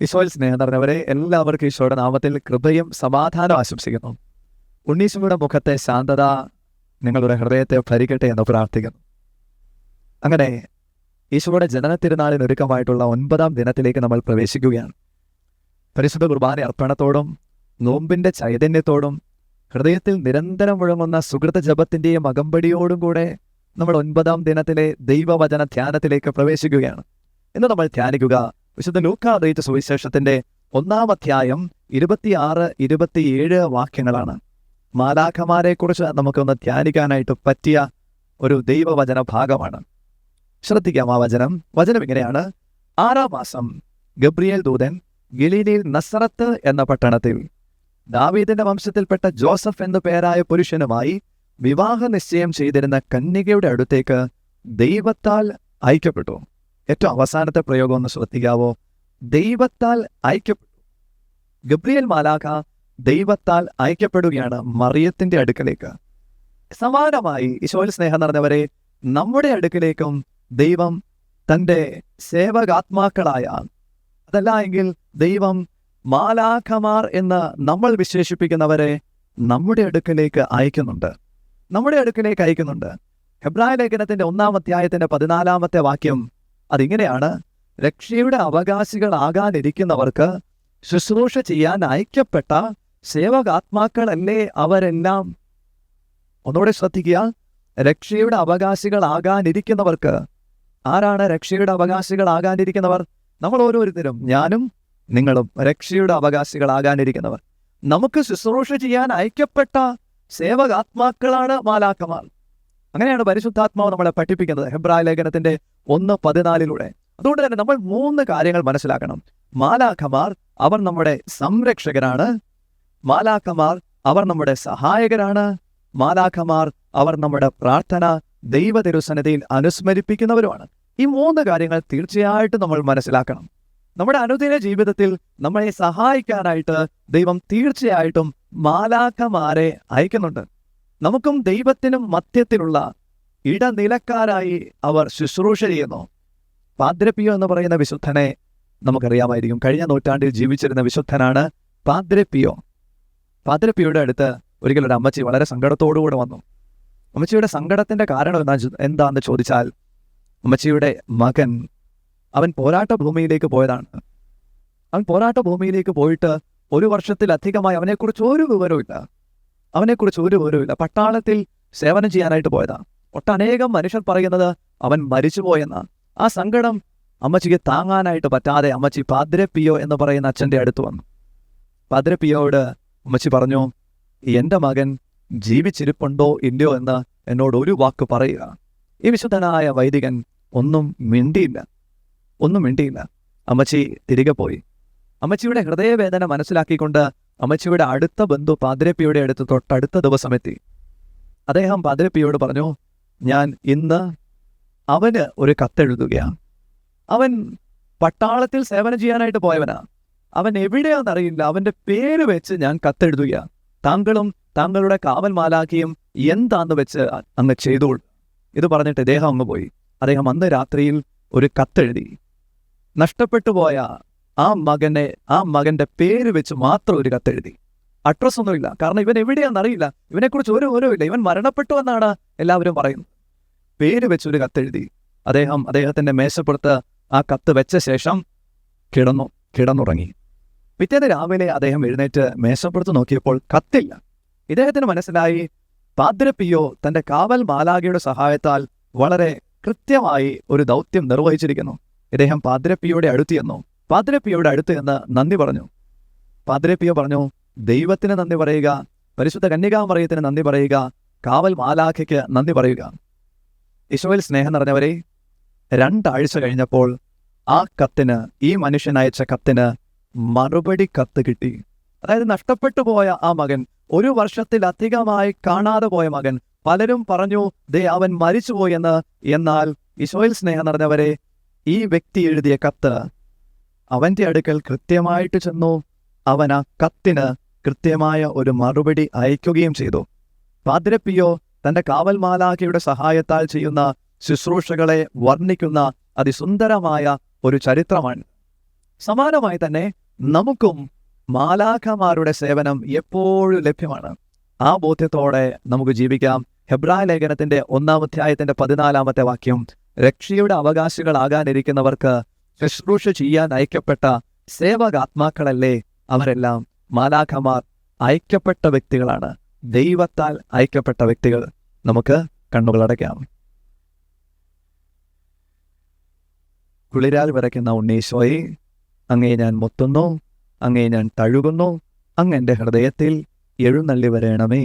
ഈശോയിൽ സ്നേഹം നിറഞ്ഞവരെ എല്ലാവർക്കും ഈശോയുടെ നാമത്തിൽ കൃപയും സമാധാനം ആശംസിക്കുന്നു. ഉണ്ണീശോയുടെ മുഖത്തെ ശാന്തത നിങ്ങളുടെ ഹൃദയത്തെ ഭരിക്കട്ടെ എന്ന് പ്രാർത്ഥിക്കുന്നു. അങ്ങനെ ഈശോയുടെ ജനന തിരുനാളിന് ഒരുക്കമായിട്ടുള്ള ഒൻപതാം ദിനത്തിലേക്ക് നമ്മൾ പ്രവേശിക്കുകയാണ്. പരിശുദ്ധ കുർബാന അർപ്പണത്തോടും നോമ്പിന്റെ ചൈതന്യത്തോടും ഹൃദയത്തിൽ നിരന്തരം മുഴങ്ങുന്ന സുഹൃത ജപത്തിന്റെയും അകമ്പടിയോടും കൂടെ നമ്മൾ ഒൻപതാം ദിനത്തിലെ ദൈവവചന ധ്യാനത്തിലേക്ക് പ്രവേശിക്കുകയാണ്. ഇന്ന് നമ്മൾ ധ്യാനിക്കുക വിശുദ്ധ ലൂക്ക അറിയിച്ച സുവിശേഷത്തിന്റെ ഒന്നാം അധ്യായം ഇരുപത്തിയാറ് ഇരുപത്തിയേഴ് വാക്യങ്ങളാണ്. മാലാഖമാരെ കുറിച്ച് നമുക്കൊന്ന് ധ്യാനിക്കാനായിട്ട് പറ്റിയ ഒരു ദൈവവചന ഭാഗമാണ്. ശ്രദ്ധിക്കാം ആ വചനം. വചനം ഇങ്ങനെയാണ്. ആറാം മാസം ഗബ്രിയേൽ ദൂതൻ ഗലീലിയിൽ നസറത്ത് എന്ന പട്ടണത്തിൽ ദാവീദിന്റെ വംശത്തിൽപ്പെട്ട ജോസഫ് എന്നു പേരായ പുരുഷനുമായി വിവാഹ നിശ്ചയം ചെയ്തിരുന്ന കന്യകയുടെ അടുത്തേക്ക് ദൈവത്താൽ ഐക്യപ്പെട്ടു ഏറ്റവും അവസാനത്തെ പ്രയോഗം ഒന്ന് ശ്രദ്ധിക്കാവോ? ദൈവത്താൽ ഐക്യപ്പെട്ടു ഗബ്രിയൽ മാലാഖ ദൈവത്താൽ ഐക്യപ്പെടുകയാണ് മറിയത്തിന്റെ അടുക്കലേക്ക്. സമാനമായി ഈശോയിൽ സ്നേഹം നിറഞ്ഞവരെ നമ്മുടെ അടുക്കിലേക്കും ദൈവം തന്റെ സേവകാത്മാക്കളായ അതല്ല എങ്കിൽ ദൈവം മാലാഖമാർ എന്ന് നമ്മൾ വിശേഷിപ്പിക്കുന്നവരെ നമ്മുടെ അടുക്കിലേക്ക് അയക്കുന്നുണ്ട്. നമ്മുടെ അടുക്കിലേക്ക് അയക്കുന്നുണ്ട്. ഹെബ്രായ ലേഖനത്തിന്റെ ഒന്നാം അധ്യായത്തിന്റെ പതിനാലാമത്തെ വാക്യം അതിങ്ങനെയാണ് രക്ഷയുടെ അവകാശികളാകാനിരിക്കുന്നവർക്ക് ശുശ്രൂഷ ചെയ്യാൻ അയക്കപ്പെട്ട സേവകാത്മാക്കളല്ലേ അവരെല്ലാം? ഒന്നുകൂടെ ശ്രദ്ധിക്കുക. രക്ഷയുടെ അവകാശികളാകാനിരിക്കുന്നവർക്ക്. ആരാണ് രക്ഷയുടെ അവകാശികളാകാനിരിക്കുന്നവർ? നമ്മൾ ഓരോരുത്തരും ഞാനും നിങ്ങളും രക്ഷയുടെ അവകാശികളാകാനിരിക്കുന്നവർ. നമുക്ക് ശുശ്രൂഷ ചെയ്യാൻ അയക്കപ്പെട്ട സേവകാത്മാക്കളാണ് മാലാക്കമാർ അങ്ങനെയാണ് പരിശുദ്ധാത്മാവ് നമ്മളെ പഠിപ്പിക്കുന്നത്. ഹെബ്രായ ലേഖനത്തിന്റെ ഒന്ന് പതിനാലിലൂടെ. അതുകൊണ്ട് തന്നെ നമ്മൾ മൂന്ന് കാര്യങ്ങൾ മനസ്സിലാക്കണം. മാലാഖമാർ അവർ നമ്മുടെ സംരക്ഷകരാണ്. മാലാഖമാർ അവർ നമ്മുടെ സഹായകരാണ്. മാലാഖമാർ അവർ നമ്മുടെ പ്രാർത്ഥന ദൈവ അനുസ്മരിപ്പിക്കുന്നവരുമാണ്. ഈ മൂന്ന് കാര്യങ്ങൾ തീർച്ചയായിട്ടും നമ്മൾ മനസ്സിലാക്കണം. നമ്മുടെ അനുദിന ജീവിതത്തിൽ നമ്മളെ സഹായിക്കാനായിട്ട് ദൈവം തീർച്ചയായിട്ടും മാലാഖമാരെ അയക്കുന്നുണ്ട്. നമുക്കും ദൈവത്തിനും മധ്യത്തിലുള്ള ഇടനിലക്കാരായി അവർ ശുശ്രൂഷ ചെയ്യുന്നു. പാദ്രപ്പിയോ എന്ന് പറയുന്ന വിശുദ്ധനെ നമുക്കറിയാമായിരിക്കും. കഴിഞ്ഞ നൂറ്റാണ്ടിൽ ജീവിച്ചിരുന്ന വിശുദ്ധനാണ് പാദ്രപ്പിയോ. പാദ്രപ്പിയുടെ അടുത്ത് ഒരിക്കൽ ഒരു അമ്മച്ചി വളരെ സങ്കടത്തോടുകൂടെ വന്നു. അമ്മച്ചിയുടെ സങ്കടത്തിന്റെ കാരണം എന്താ എന്താണെന്ന് ചോദിച്ചാൽ അമ്മച്ചിയുടെ മകൻ അവൻ പോരാട്ട ഭൂമിയിലേക്ക് പോയതാണ്. അവൻ പോരാട്ട ഭൂമിയിലേക്ക് പോയിട്ട് ഒരു വർഷത്തിലധികമായി അവനെക്കുറിച്ച് ഒരു വിവരവുമില്ല. അവനെക്കുറിച്ച് ഒരു വിവരവുമില്ല പട്ടാളത്തിൽ സേവനം ചെയ്യാനായിട്ട് പോയതാണ് ഒട്ടനേകം മനുഷ്യർ പറയുന്നത് അവൻ മരിച്ചുപോയെന്ന ആ സങ്കടം അമ്മച്ചിക്ക് താങ്ങാനായിട്ട് പറ്റാതെ അമ്മച്ചി പാദ്രപ്പിയോ എന്ന് പറയുന്ന അച്ഛന്റെ അടുത്ത് വന്നു. പാദ്രപ്പിയോട് അമ്മച്ചി പറഞ്ഞു എന്റെ മകൻ ജീവിച്ചിരിപ്പുണ്ടോ ഇല്ലയോ എന്ന് എന്നോട് ഒരു വാക്ക് പറയുക. ഈ വിശുദ്ധനായ വൈദികൻ ഒന്നും മിണ്ടിയില്ല. ഒന്നും മിണ്ടിയില്ല. അമ്മച്ചി തിരികെ പോയി. അമ്മച്ചിയുടെ ഹൃദയവേദന മനസ്സിലാക്കിക്കൊണ്ട് അമ്മച്ചിയുടെ അടുത്ത ബന്ധു പാതിരപ്പിയുടെ അടുത്ത് തൊട്ടടുത്ത ദിവസം എത്തി. അദ്ദേഹം പാതിരപ്പിയോട് പറഞ്ഞു ഞാൻ ഇന്ന് അവന് ഒരു കത്തെഴുതുകയാണ്. അവൻ പട്ടാളത്തിൽ സേവനം ചെയ്യാനായിട്ട് പോയവനാ. അവൻ എവിടെയാണെന്നറിയില്ല. അവന്റെ പേര് വെച്ച് ഞാൻ കത്തെഴുതുകയാണ്. താങ്കളും താങ്കളുടെ കാവൽ മാലാക്കിയും എന്താന്ന് വെച്ച് അങ്ങ് ചെയ്തോളൂ. ഇത് പറഞ്ഞിട്ട് ഇദ്ദേഹം അങ്ങ് പോയി. അദ്ദേഹം അന്ന് രാത്രിയിൽ ഒരു കത്തെഴുതി. നഷ്ടപ്പെട്ടു പോയ ആ മകനെ ആ മകന്റെ പേര് വെച്ച് മാത്രം ഒരു കത്തെഴുതി അഡ്രസ് ഒന്നുമില്ല കാരണം ഇവൻ എവിടെയാണെന്നറിയില്ല ഇവനെക്കുറിച്ച് ഒരു ഇല്ല. ഇവൻ മരണപ്പെട്ടു എന്നാണ് എല്ലാവരും പറയുന്നത്. പേര് വെച്ച് ഒരു കത്തെഴുതി അദ്ദേഹം അദ്ദേഹത്തിന്റെ മേശപ്പുറത്ത് ആ കത്ത് വെച്ച ശേഷം കിടന്നു കിടന്നുറങ്ങി. പിറ്റേന്ന് രാവിലെ അദ്ദേഹം എഴുന്നേറ്റ് മേശപ്പുറത്ത് നോക്കിയപ്പോൾ കത്തില്ല. ഇദ്ദേഹത്തിന് മനസ്സിലായി പാദ്രപ്പിയോ തന്റെ കാവൽ മാലാഖയുടെ സഹായത്താൽ വളരെ കൃത്യമായി ഒരു ദൗത്യം നിർവഹിച്ചിരിക്കുന്നു. ഇദ്ദേഹം പാദ്രപ്പിയോടെ അടുത്തിയെന്നു പാദ്രപ്പിയോടെ അടുത്ത് എന്ന് നന്ദി പറഞ്ഞു. പാതിരപ്പിയോ പറഞ്ഞു ദൈവത്തിന് നന്ദി പറയുക പരിശുദ്ധ കന്യകാമറിയത്തിന് നന്ദി പറയുക കാവൽ മാലാഖയ്ക്ക് നന്ദി പറയുക. ഈശോയിൽ സ്നേഹം നിറഞ്ഞവരെ രണ്ടാഴ്ച കഴിഞ്ഞപ്പോൾ ആ കത്തിന് ഈ മനുഷ്യൻ അയച്ച കത്തിന് മറുപടി കത്ത് കിട്ടി. അതായത് നഷ്ടപ്പെട്ടു പോയ ആ മകൻ ഒരു വർഷത്തിലധികമായി കാണാതെ പോയ മകൻ പലരും പറഞ്ഞു ദേ അവൻ മരിച്ചുപോയെന്ന്. എന്നാൽ ഈശോയിൽ സ്നേഹം നിറഞ്ഞവരെ ഈ വ്യക്തി എഴുതിയ കത്ത് അവന്റെ അടുക്കൽ കൃത്യമായിട്ട് ചെന്നു. അവൻ ആ കത്തിന് കൃത്യമായ ഒരു മറുപടി അയക്കുകയും ചെയ്തു. പാതിരപ്പിയോ തന്റെ കാവൽ മാലാഖയുടെ സഹായത്താൽ ചെയ്യുന്ന ശുശ്രൂഷകളെ വർണിക്കുന്ന അതിസുന്ദരമായ ഒരു ചരിത്രമാണ്. സമാനമായി തന്നെ നമുക്കും മാലാഖമാരുടെ സേവനം എപ്പോഴും ലഭ്യമാണ്. ആ ബോധ്യത്തോടെ നമുക്ക് ജീവിക്കാം. ഹെബ്രായ ലേഖനത്തിന്റെ ഒന്നാം അധ്യായത്തിന്റെ പതിനാലാമത്തെ വാക്യം രക്ഷയുടെ അവകാശികളാകാനിരിക്കുന്നവർക്ക് ശുശ്രൂഷ ചെയ്യാൻ അയക്കപ്പെട്ട സേവകാത്മാക്കളല്ലേ? അവരെല്ലാം മാലാഖമാർ അയക്കപ്പെട്ട വ്യക്തികളാണ്. ദൈവത്താൽ അയക്കപ്പെട്ട വ്യക്തികൾ. നമുക്ക് കണ്ണുകളടയ്ക്കാം കുളിരാൽ വിറയ്ക്കുന്ന ഉണ്ണീശോയെ അങ്ങേ ഞാൻ മുത്തുന്നു അങ്ങേ ഞാൻ തഴുകുന്നു അങ്ങ് എന്റെ ഹൃദയത്തിൽ എഴുന്നള്ളി വരേണമേ.